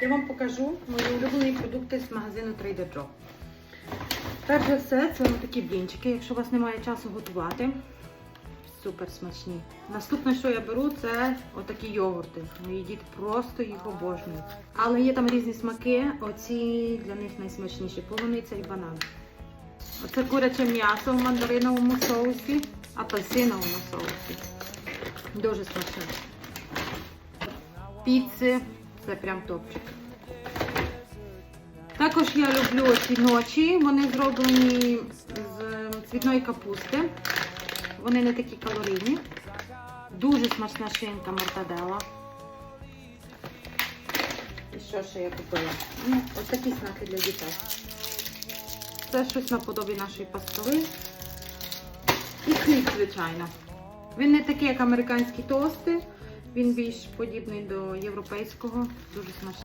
Я вам покажу мої улюблені продукти з магазину Trader Joe. Перш за все, це такі блінчики, якщо у вас немає часу готувати. Супер смачні. Наступне, що я беру, це отакі йогурти. Мої діти просто їх обожнюють. Але є там різні смаки. Оці для них найсмачніші полуниця і банан. Оце куряче м'ясо в мандариновому соусі, апельсиновому соусі. Дуже смачне. Піци це прям топчик. Також я люблю ці ночі. Вони зроблені з цвітної капусти. Вони не такі калорійні. Дуже смачна шинка мортадела. І що ще я купила? Ну, ось такі знаки для дітей. Це щось наподобі нашої пастови. І хліб, звичайно. Він не такий, як американські тости. Він більш подібний до європейського. Дуже смачний.